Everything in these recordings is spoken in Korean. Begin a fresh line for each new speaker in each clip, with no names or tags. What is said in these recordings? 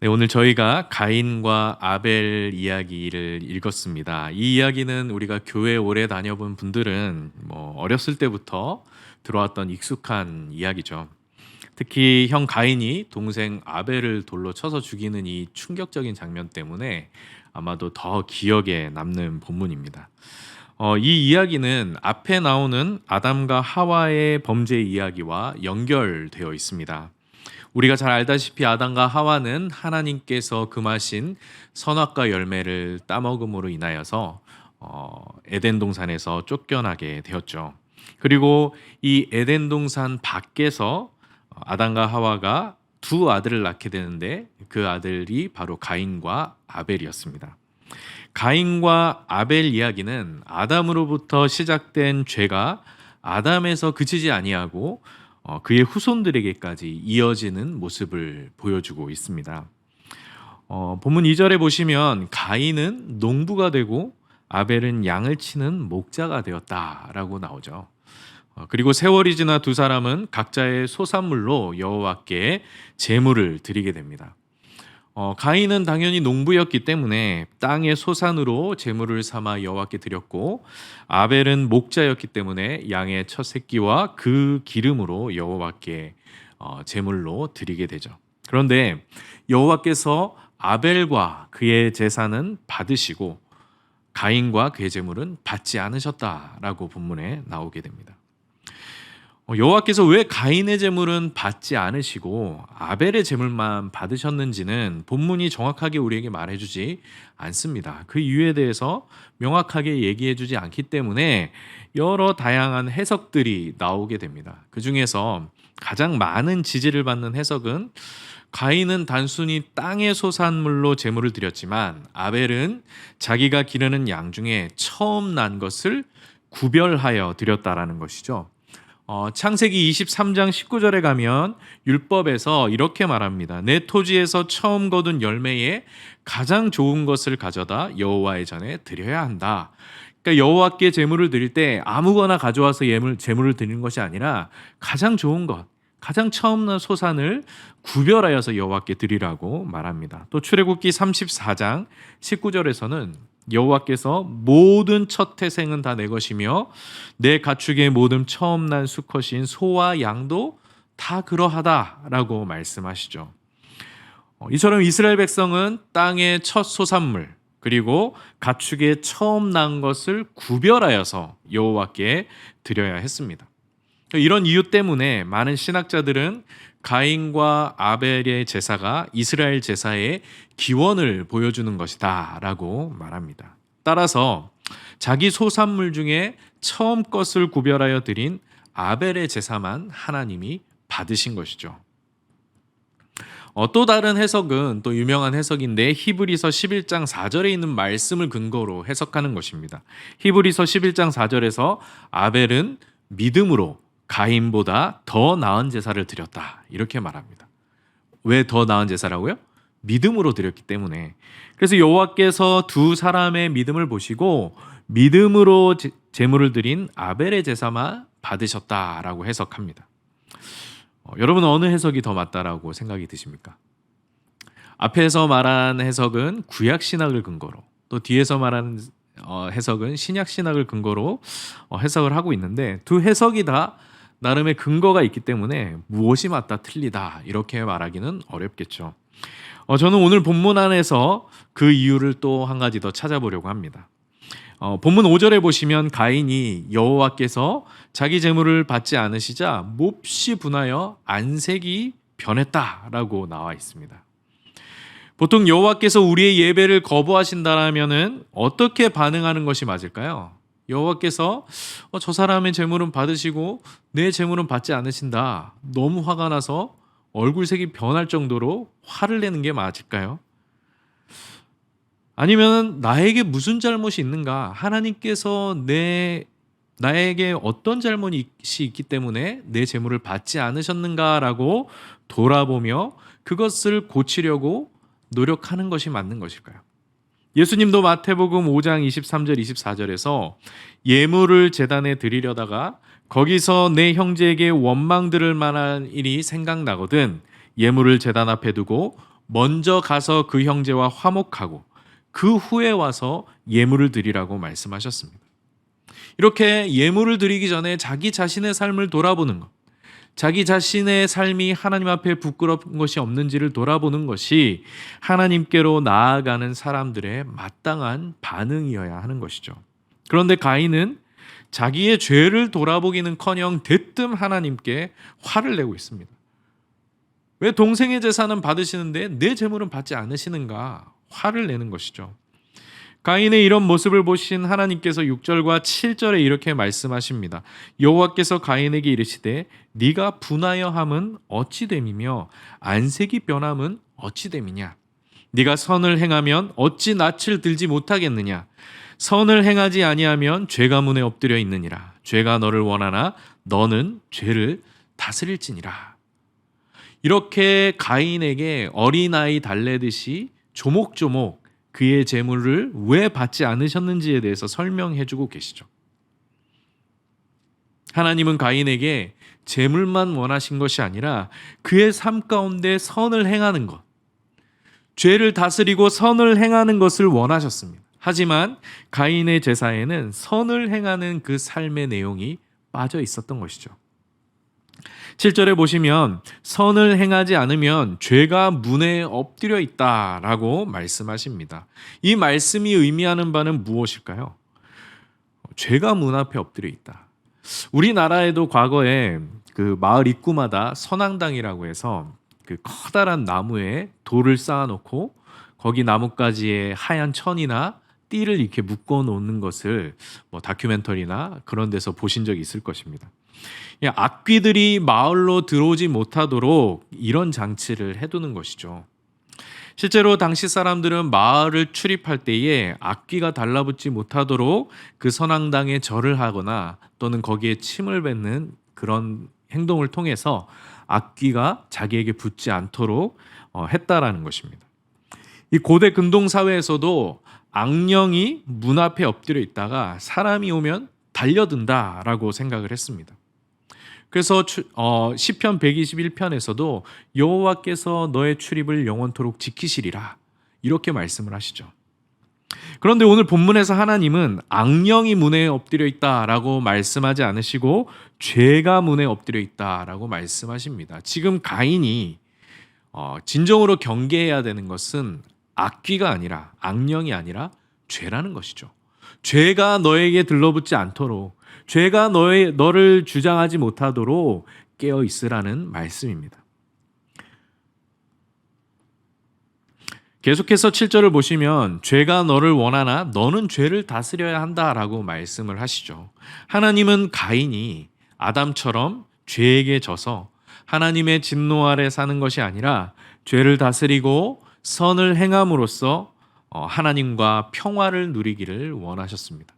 네, 오늘 저희가 가인과 아벨 이야기를 읽었습니다. 이 이야기는 우리가 교회 오래 다녀본 분들은 뭐 어렸을 때부터 들어왔던 익숙한 이야기죠. 특히 형 가인이 동생 아벨을 돌로 쳐서 죽이는 이 충격적인 장면 때문에 아마도 더 기억에 남는 본문입니다. 어, 이 이야기는 앞에 나오는 아담과 하와의 범죄 이야기와 연결되어 있습니다. 우리가 잘 알다시피 아담과 하와는 하나님께서 금하신 선악과 열매를 따먹음으로 인하여서 어, 에덴 동산에서 쫓겨나게 되었죠. 그리고 이 에덴 동산 밖에서 어, 아담과 하와가 두 아들을 낳게 되는데 그 아들이 바로 가인과 아벨이었습니다. 가인과 아벨 이야기는 아담으로부터 시작된 죄가 아담에서 그치지 아니하고 어, 그의 후손들에게까지 이어지는 모습을 보여주고 있습니다. 어, 본문 2절에 보시면 가인은 농부가 되고 아벨은 양을 치는 목자가 되었다라고 나오죠. 어, 그리고 세월이 지나 두 사람은 각자의 소산물로 여호와께 제물을 드리게 됩니다. 어, 가인은 당연히 농부였기 때문에 땅의 소산으로 재물을 삼아 여호와께 드렸고 아벨은 목자였기 때문에 양의 첫 새끼와 그 기름으로 여호와께 어, 제물로 드리게 되죠. 그런데 여호와께서 아벨과 그의 재산은 받으시고 가인과 그의 재물은 받지 않으셨다라고 본문에 나오게 됩니다. 어, 여호와께서 왜 가인의 제물은 받지 않으시고 아벨의 제물만 받으셨는지는 본문이 정확하게 우리에게 말해주지 않습니다. 그 이유에 대해서 명확하게 얘기해주지 않기 때문에 여러 다양한 해석들이 나오게 됩니다. 그 중에서 가장 많은 지지를 받는 해석은 가인은 단순히 땅의 소산물로 제물을 드렸지만 아벨은 자기가 기르는 양 중에 처음 난 것을 구별하여 드렸다라는 것이죠. 어, 창세기 23장 19절에 가면 율법에서 이렇게 말합니다. 내 토지에서 처음 거둔 열매에 가장 좋은 것을 가져다 여호와의 전에 드려야 한다. 그러니까 여호와께 제물을 드릴 때 아무거나 가져와서 예물 제물을 드리는 것이 아니라 가장 좋은 것, 가장 처음 난 소산을 구별하여서 여호와께 드리라고 말합니다. 또 출애굽기 34장 19절에서는 여호와께서 모든 첫 태생은 다 내 것이며 내 가축의 모든 처음 난 수컷인 소와 양도 다 그러하다라고 말씀하시죠. 어, 이처럼 이스라엘 백성은 땅의 첫 소산물 그리고 가축의 처음 난 것을 구별하여서 여호와께 드려야 했습니다. 이런 이유 때문에 많은 신학자들은 가인과 아벨의 제사가 이스라엘 제사의 기원을 보여주는 것이다라고 말합니다. 따라서 자기 소산물 중에 처음 것을 구별하여 드린 아벨의 제사만 하나님이 받으신 것이죠. 어, 또 다른 해석은 또 유명한 해석인데 히브리서 11장 4절에 있는 말씀을 근거로 해석하는 것입니다. 히브리서 11장 4절에서 아벨은 믿음으로 가인보다 더 나은 제사를 드렸다. 이렇게 말합니다. 왜 더 나은 제사라고요? 믿음으로 드렸기 때문에. 그래서 여호와께서 두 사람의 믿음을 보시고 믿음으로 제, 물을 드린 아벨의 제사만 받으셨다라고 해석합니다. 어, 여러분 어느 해석이 더 맞다라고 생각이 드십니까? 앞에서 말한 해석은 구약 신학을 근거로 또 뒤에서 말하는 어, 해석은 신약 신학을 근거로 어, 해석을 하고 있는데 두 해석이 다 나름의 근거가 있기 때문에 무엇이 맞다 틀리다 이렇게 말하기는 어렵겠죠. 어, 저는 오늘 본문 안에서 그 이유를 또 한 가지 더 찾아보려고 합니다. 어, 본문 5절에 보시면 가인이 여호와께서 자기 재물을 받지 않으시자 몹시 분하여 안색이 변했다라고 나와 있습니다. 보통 여호와께서 우리의 예배를 거부하신다라면은 어떻게 반응하는 것이 맞을까요? 여호와께서 어, 저 사람의 재물은 받으시고 내 재물은 받지 않으신다. 너무 화가 나서 얼굴색이 변할 정도로 화를 내는 게 맞을까요? 아니면 나에게 무슨 잘못이 있는가? 하나님께서 내 나에게 어떤 잘못이 있기 때문에 내 재물을 받지 않으셨는가라고 돌아보며 그것을 고치려고 노력하는 것이 맞는 것일까요? 예수님도 마태복음 5장 23절 24절에서 예물을 제단에 드리려다가 거기서 내 형제에게 원망 들을 만한 일이 생각나거든 예물을 제단 앞에 두고 먼저 가서 그 형제와 화목하고 그 후에 와서 예물을 드리라고 말씀하셨습니다. 이렇게 예물을 드리기 전에 자기 자신의 삶을 돌아보는 것. 자기 자신의 삶이 하나님 앞에 부끄러운 것이 없는지를 돌아보는 것이 하나님께로 나아가는 사람들의 마땅한 반응이어야 하는 것이죠. 그런데 가인은 자기의 죄를 돌아보기는커녕 대뜸 하나님께 화를 내고 있습니다. 왜 동생의 재산은 받으시는데 내 재물은 받지 않으시는가? 화를 내는 것이죠. 가인의 이런 모습을 보신 하나님께서 6절과 7절에 이렇게 말씀하십니다. 여호와께서 가인에게 이르시되 네가 분하여 함은 어찌 됨이며 안색이 변함은 어찌 됨이냐 네가 선을 행하면 어찌 낯을 들지 못하겠느냐 선을 행하지 아니하면 죄가 문에 엎드려 있느니라 죄가 너를 원하나 너는 죄를 다스릴지니라 이렇게 가인에게 어린아이 달래듯이 조목조목 그의 재물을 왜 받지 않으셨는지에 대해서 설명해 주고 계시죠. 하나님은 가인에게 재물만 원하신 것이 아니라 그의 삶 가운데 선을 행하는 것, 죄를 다스리고 선을 행하는 것을 원하셨습니다. 하지만 가인의 제사에는 선을 행하는 그 삶의 내용이 빠져 있었던 것이죠. 7절에 보시면 선을 행하지 않으면 죄가 문에 엎드려 있다라고 말씀하십니다. 이 말씀이 의미하는 바는 무엇일까요? 죄가 문 앞에 엎드려 있다. 우리나라에도 과거에 그 마을 입구마다 선앙당이라고 해서 그 커다란 나무에 돌을 쌓아놓고 거기 나뭇가지에 하얀 천이나 띠를 이렇게 묶어 놓는 것을 뭐 다큐멘터리나 그런 데서 보신 적이 있을 것입니다. 악귀들이 마을로 들어오지 못하도록 이런 장치를 해두는 것이죠. 실제로 당시 사람들은 마을을 출입할 때에 악귀가 달라붙지 못하도록 그선왕당에 절을 하거나 또는 거기에 침을 뱉는 그런 행동을 통해서 악귀가 자기에게 붙지 않도록 어, 했다라는 것입니다. 이 고대 근동 사회에서도 악령이 문 앞에 엎드려 있다가 사람이 오면 달려든다라고 생각을 했습니다. 그래서 어, 시편 121편에서도 여호와께서 너의 출입을 영원토록 지키시리라 이렇게 말씀을 하시죠. 그런데 오늘 본문에서 하나님은 악령이 문에 엎드려 있다라고 말씀하지 않으시고 죄가 문에 엎드려 있다라고 말씀하십니다. 지금 가인이 어, 진정으로 경계해야 되는 것은 악귀가 아니라 악령이 아니라 죄라는 것이죠. 죄가 너에게 들러붙지 않도록 죄가 너의, 너를 주장하지 못하도록 깨어 있으라는 말씀입니다. 계속해서 7절을 보시면 죄가 너를 원하나 너는 죄를 다스려야 한다라고 말씀을 하시죠. 하나님은 가인이 아담처럼 죄에게 져서 하나님의 진노 아래 사는 것이 아니라 죄를 다스리고 선을 행함으로써 어, 하나님과 평화를 누리기를 원하셨습니다.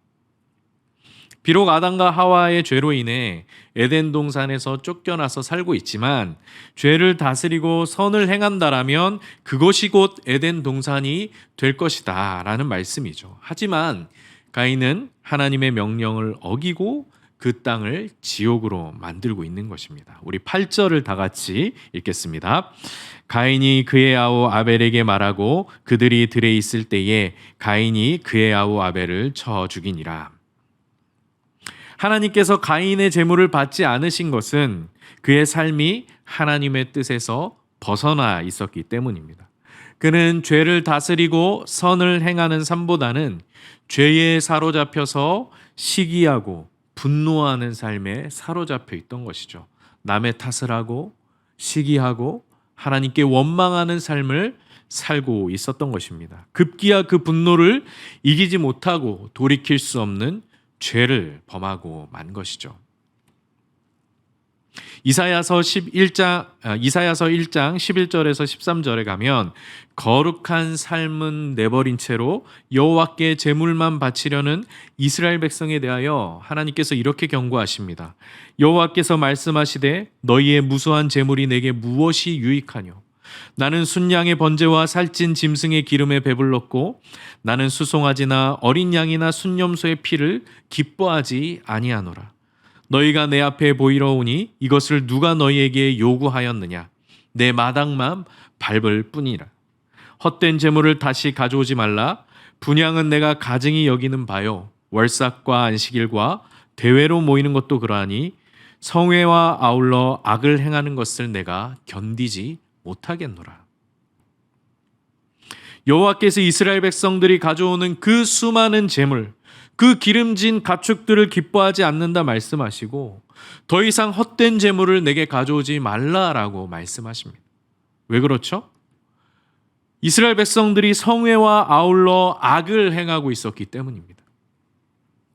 비록 아담과 하와의 죄로 인해 에덴 동산에서 쫓겨나서 살고 있지만 죄를 다스리고 선을 행한다라면 그것이 곧 에덴 동산이 될 것이다라는 말씀이죠. 하지만 가인은 하나님의 명령을 어기고 그 땅을 지옥으로 만들고 있는 것입니다. 우리 8절을 다 같이 읽겠습니다. 가인이 그의 아우 아벨에게 말하고 그들이 들에 있을 때에 가인이 그의 아우 아벨을 쳐 죽이니라. 하나님께서 가인의 재물을 받지 않으신 것은 그의 삶이 하나님의 뜻에서 벗어나 있었기 때문입니다. 그는 죄를 다스리고 선을 행하는 삶보다는 죄에 사로잡혀서 시기하고 분노하는 삶에 사로잡혀 있던 것이죠. 남의 탓을 하고 시기하고 하나님께 원망하는 삶을 살고 있었던 것입니다. 급기야 그 분노를 이기지 못하고 돌이킬 수 없는 죄를 범하고 만 것이죠. 이사야서 11장 아, 이사야서 1장 11절에서 13절에 가면 거룩한 삶은 내버린 채로 여호와께 제물만 바치려는 이스라엘 백성에 대하여 하나님께서 이렇게 경고하십니다. 여호와께서 말씀하시되 너희의 무수한 제물이 내게 무엇이 유익하뇨 나는 순양의 번제와 살찐 짐승의 기름에 배불렀고 나는 수송아지나 어린 양이나 순염소의 피를 기뻐하지 아니하노라. 너희가 내 앞에 보이러 오니 이것을 누가 너희에게 요구하였느냐? 내 마당만 밟을 뿐이라. 헛된 재물을 다시 가져오지 말라. 분양은 내가 가증히 여기는 바요. 월삭과 안식일과 대회로 모이는 것도 그러하니 성회와 아울러 악을 행하는 것을 내가 견디지 못하겠노라. 여호와께서 이스라엘 백성들이 가져오는 그 수많은 재물, 그 기름진 가축들을 기뻐하지 않는다 말씀하시고 더 이상 헛된 재물을 내게 가져오지 말라라고 말씀하십니다. 왜 그렇죠? 이스라엘 백성들이 성회와 아울러 악을 행하고 있었기 때문입니다.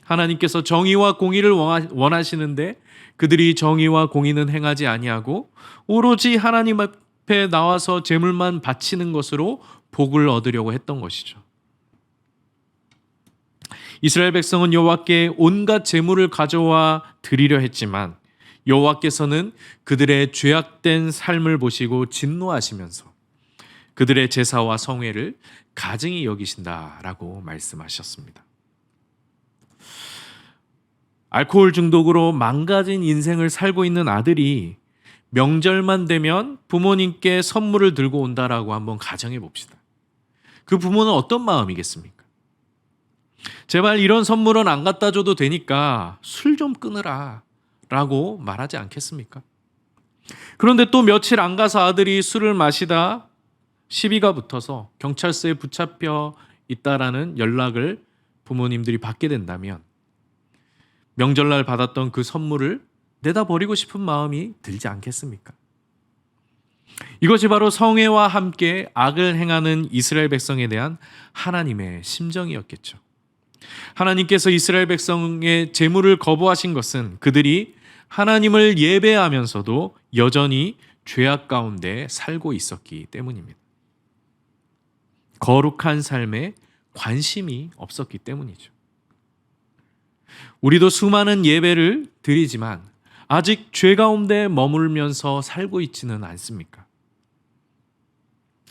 하나님께서 정의와 공의를 원하시는데 그들이 정의와 공의는 행하지 아니하고 오로지 하나님 앞 앞에 나와서 제물만 바치는 것으로 복을 얻으려고 했던 것이죠. 이스라엘 백성은 여호와께 온갖 제물을 가져와 드리려 했지만 여호와께서는 그들의 죄악된 삶을 보시고 진노하시면서 그들의 제사와 성회를 가증히 여기신다라고 말씀하셨습니다. 알코올 중독으로 망가진 인생을 살고 있는 아들이 명절만 되면 부모님께 선물을 들고 온다라고 한번 가정해 봅시다. 그 부모는 어떤 마음이겠습니까? 제발 이런 선물은 안 갖다 줘도 되니까 술 좀 끊으라 라고 말하지 않겠습니까? 그런데 또 며칠 안 가서 아들이 술을 마시다 시비가 붙어서 경찰서에 붙잡혀 있다라는 연락을 부모님들이 받게 된다면 명절날 받았던 그 선물을 내다버리고 싶은 마음이 들지 않겠습니까? 이것이 바로 성회와 함께 악을 행하는 이스라엘 백성에 대한 하나님의 심정이었겠죠. 하나님께서 이스라엘 백성의 재물을 거부하신 것은 그들이 하나님을 예배하면서도 여전히 죄악 가운데 살고 있었기 때문입니다. 거룩한 삶에 관심이 없었기 때문이죠. 우리도 수많은 예배를 드리지만 아직 죄 가운데 머물면서 살고 있지는 않습니까?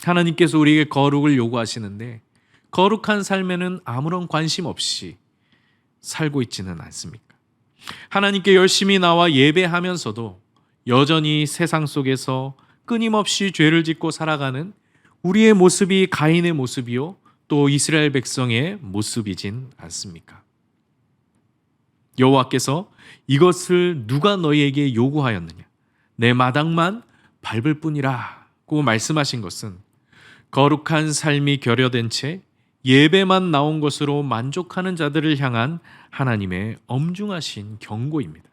하나님께서 우리에게 거룩을 요구하시는데 거룩한 삶에는 아무런 관심 없이 살고 있지는 않습니까? 하나님께 열심히 나와 예배하면서도 여전히 세상 속에서 끊임없이 죄를 짓고 살아가는 우리의 모습이 가인의 모습이요 또 이스라엘 백성의 모습이진 않습니까? 여호와께서 이것을 누가 너희에게 요구하였느냐? 내 마당만 밟을 뿐이라고 말씀하신 것은 거룩한 삶이 결여된 채 예배만 나온 것으로 만족하는 자들을 향한 하나님의 엄중하신 경고입니다.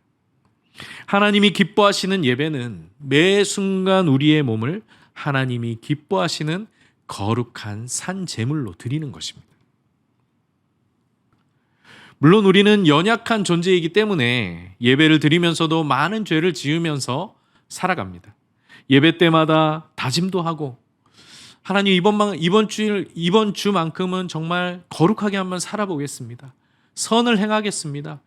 하나님이 기뻐하시는 예배는 매 순간 우리의 몸을 하나님이 기뻐하시는 거룩한 산 제물로 드리는 것입니다. 물론 우리는 연약한 존재이기 때문에 예배를 드리면서도 많은 죄를 지으면서 살아갑니다. 예배 때마다 다짐도 하고 하나님 이번 이번 주일 이번 주만큼은 정말 거룩하게 한번 살아보겠습니다. 선을 행하겠습니다.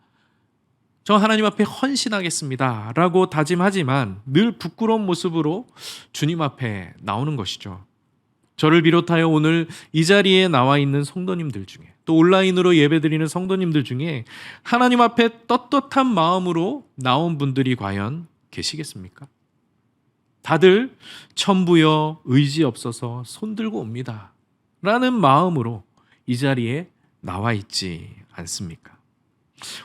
저 하나님 앞에 헌신하겠습니다. 라고 다짐하지만 늘 부끄러운 모습으로 주님 앞에 나오는 것이죠. 저를 비롯하여 오늘 이 자리에 나와 있는 성도님들 중에 또 온라인으로 예배드리는 성도님들 중에 하나님 앞에 떳떳한 마음으로 나온 분들이 과연 계시겠습니까? 다들 천부여 의지 없어서 손들고 옵니다. 라는 마음으로 이 자리에 나와 있지 않습니까?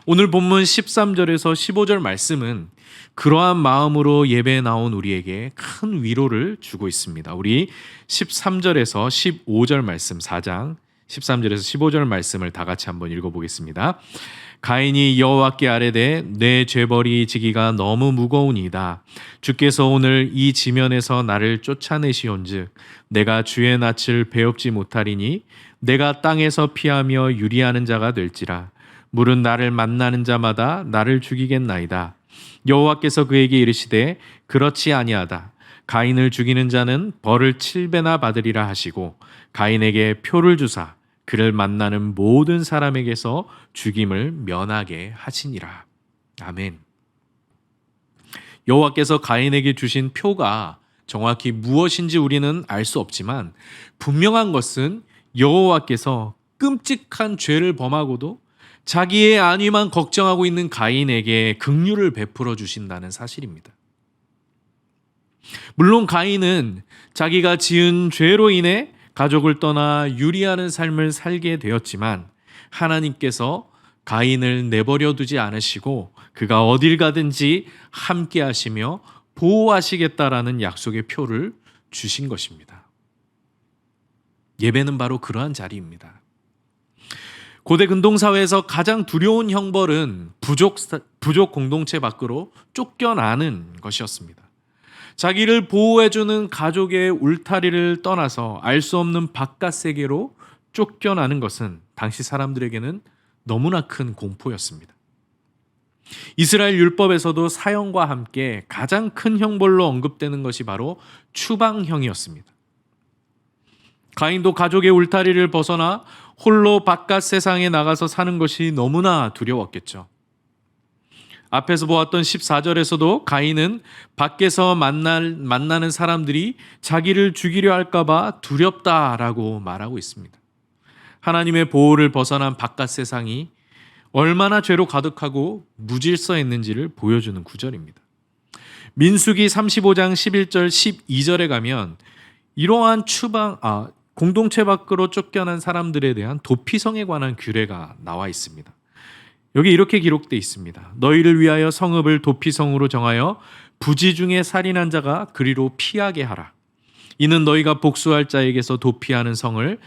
오늘 본문 13절에서 15절 말씀은 그러한 마음으로 예배에 나온 우리에게 큰 위로를 주고 있습니다. 우리 13절에서 15절 말씀 4장 13절에서 15절 말씀을 다 같이 한번 읽어보겠습니다. 가인이 여호와께 아뢰되 내 죄벌이 지기가 너무 무거우니이다. 주께서 오늘 이 지면에서 나를 쫓아내시온즉 내가 주의 낯을 배웁지 못하리니 내가 땅에서 피하며 유리하는 자가 될지라 물은 나를 만나는 자마다 나를 죽이겠나이다. 여호와께서 그에게 이르시되 그렇지 아니하다. 가인을 죽이는 자는 벌을 7배나 받으리라 하시고 가인에게 표를 주사 그를 만나는 모든 사람에게서 죽임을 면하게 하시니라. 아멘. 여호와께서 가인에게 주신 표가 정확히 무엇인지 우리는 알 수 없지만 분명한 것은 여호와께서 끔찍한 죄를 범하고도 자기의 안위만 걱정하고 있는 가인에게 긍휼을 베풀어 주신다는 사실입니다. 물론 가인은 자기가 지은 죄로 인해 가족을 떠나 유리하는 삶을 살게 되었지만 하나님께서 가인을 내버려 두지 않으시고 그가 어딜 가든지 함께 하시며 보호하시겠다라는 약속의 표를 주신 것입니다. 예배는 바로 그러한 자리입니다. 고대 근동사회에서 가장 두려운 형벌은 부족, 부족 공동체 밖으로 쫓겨나는 것이었습니다. 자기를 보호해주는 가족의 울타리를 떠나서 알 수 없는 바깥 세계로 쫓겨나는 것은 당시 사람들에게는 너무나 큰 공포였습니다. 이스라엘 율법에서도 사형과 함께 가장 큰 형벌로 언급되는 것이 바로 추방형이었습니다. 가인도 가족의 울타리를 벗어나 홀로 바깥 세상에 나가서 사는 것이 너무나 두려웠겠죠. 앞에서 보았던 14절에서도 가인은 밖에서 만날, 만나는 사람들이 자기를 죽이려 할까봐 두렵다라고 말하고 있습니다. 하나님의 보호를 벗어난 바깥 세상이 얼마나 죄로 가득하고 무질서했는지를 보여주는 구절입니다. 민수기 35장 11절 12절에 가면 이러한 추방 아 공동체 밖으로 쫓겨난 사람들에 대한 도피성에 관한 규례가 나와 있습니다. 여기 이렇게 기록돼 있습니다. 너희를 위하여 성읍을 도피성으로 정하여 부지 중에 살인한 자가 그리로 피하게 하라. 이는 너희가 복수할 자에게서 도피하는 성을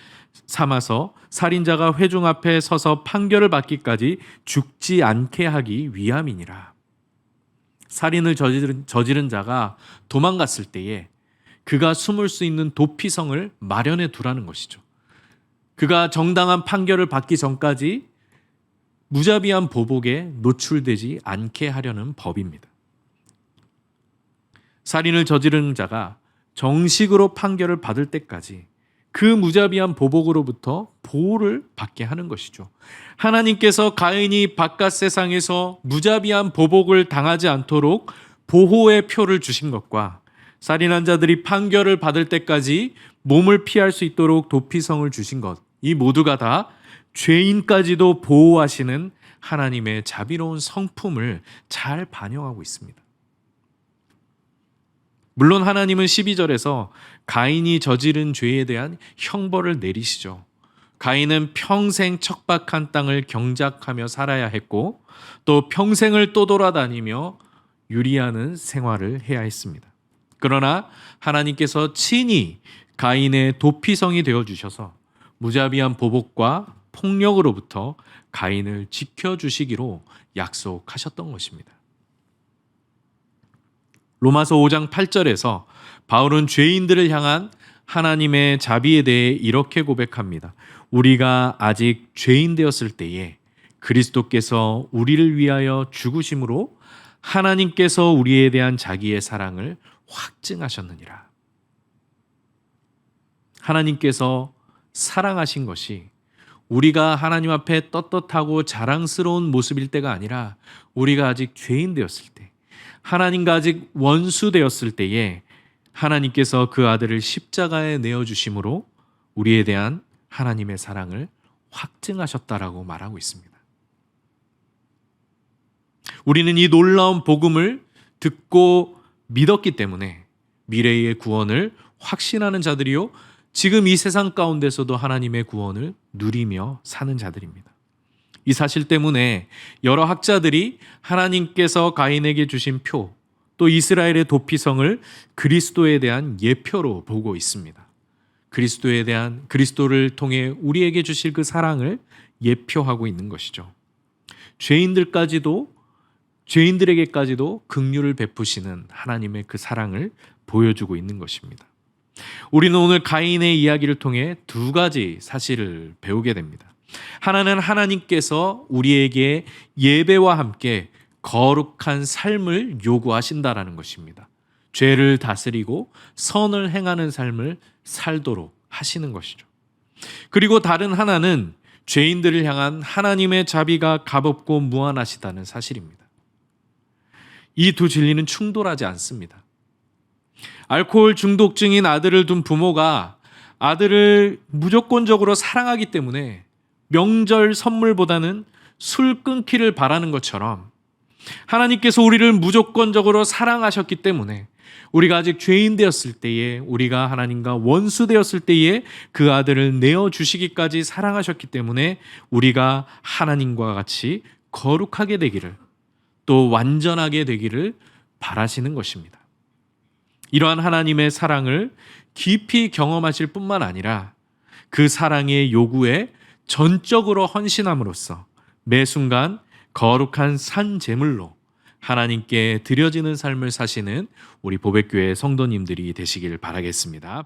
삼아서 살인자가 회중 앞에 서서 판결을 받기까지 죽지 않게 하기 위함이니라. 살인을 저지른, 저지른 자가 도망갔을 때에 그가 숨을 수 있는 도피성을 마련해 두라는 것이죠. 그가 정당한 판결을 받기 전까지 무자비한 보복에 노출되지 않게 하려는 법입니다. 살인을 저지르 자가 정식으로 판결을 받을 때까지 그 무자비한 보복으로부터 보호를 받게 하는 것이죠. 하나님께서 가인이 바깥 세상에서 무자비한 보복을 당하지 않도록 보호의 표를 주신 것과 살인한 자들이 판결을 받을 때까지 몸을 피할 수 있도록 도피성을 주신 것, 이 모두가 다 죄인까지도 보호하시는 하나님의 자비로운 성품을 잘 반영하고 있습니다. 물론 하나님은 12절에서 가인이 저지른 죄에 대한 형벌을 내리시죠. 가인은 평생 척박한 땅을 경작하며 살아야 했고 또 평생을 떠돌아다니며 유리하는 생활을 해야 했습니다. 그러나 하나님께서 친히 가인의 도피성이 되어 주셔서 무자비한 보복과 폭력으로부터 가인을 지켜주시기로 약속하셨던 것입니다. 로마서 5장 8절에서 바울은 죄인들을 향한 하나님의 자비에 대해 이렇게 고백합니다. 우리가 아직 죄인 되었을 때에 그리스도께서 우리를 위하여 죽으심으로 하나님께서 우리에 대한 자기의 사랑을 확증하셨느니라. 하나님께서 사랑하신 것이 우리가 하나님 앞에 떳떳하고 자랑스러운 모습일 때가 아니라 우리가 아직 죄인 되었을 때, 하나님과 아직 원수 되었을 때에 하나님께서 그 아들을 십자가에 내어 주심으로 우리에 대한 하나님의 사랑을 확증하셨다라고 말하고 있습니다. 우리는 이 놀라운 복음을 듣고 믿었기 때문에 미래의 구원을 확신하는 자들이요 지금 이 세상 가운데서도 하나님의 구원을 누리며 사는 자들입니다. 이 사실 때문에 여러 학자들이 하나님께서 가인에게 주신 표, 또 이스라엘의 도피성을 그리스도에 대한 예표로 보고 있습니다. 그리스도에 대한 그리스도를 통해 우리에게 주실 그 사랑을 예표하고 있는 것이죠. 죄인들까지도 죄인들에게까지도 긍휼을 베푸시는 하나님의 그 사랑을 보여주고 있는 것입니다. 우리는 오늘 가인의 이야기를 통해 두 가지 사실을 배우게 됩니다. 하나는 하나님께서 우리에게 예배와 함께 거룩한 삶을 요구하신다라는 것입니다. 죄를 다스리고 선을 행하는 삶을 살도록 하시는 것이죠. 그리고 다른 하나는 죄인들을 향한 하나님의 자비가 값없고 무한하시다는 사실입니다. 이 두 진리는 충돌하지 않습니다. 알코올 중독증인 아들을 둔 부모가 아들을 무조건적으로 사랑하기 때문에 명절 선물보다는 술 끊기를 바라는 것처럼 하나님께서 우리를 무조건적으로 사랑하셨기 때문에 우리가 아직 죄인 되었을 때에 우리가 하나님과 원수 되었을 때에 그 아들을 내어 주시기까지 사랑하셨기 때문에 우리가 하나님과 같이 거룩하게 되기를 또 완전하게 되기를 바라시는 것입니다. 이러한 하나님의 사랑을 깊이 경험하실 뿐만 아니라 그 사랑의 요구에 전적으로 헌신함으로써 매 순간 거룩한 산 제물로 하나님께 드려지는 삶을 사시는 우리 보백교회 성도님들이 되시길 바라겠습니다.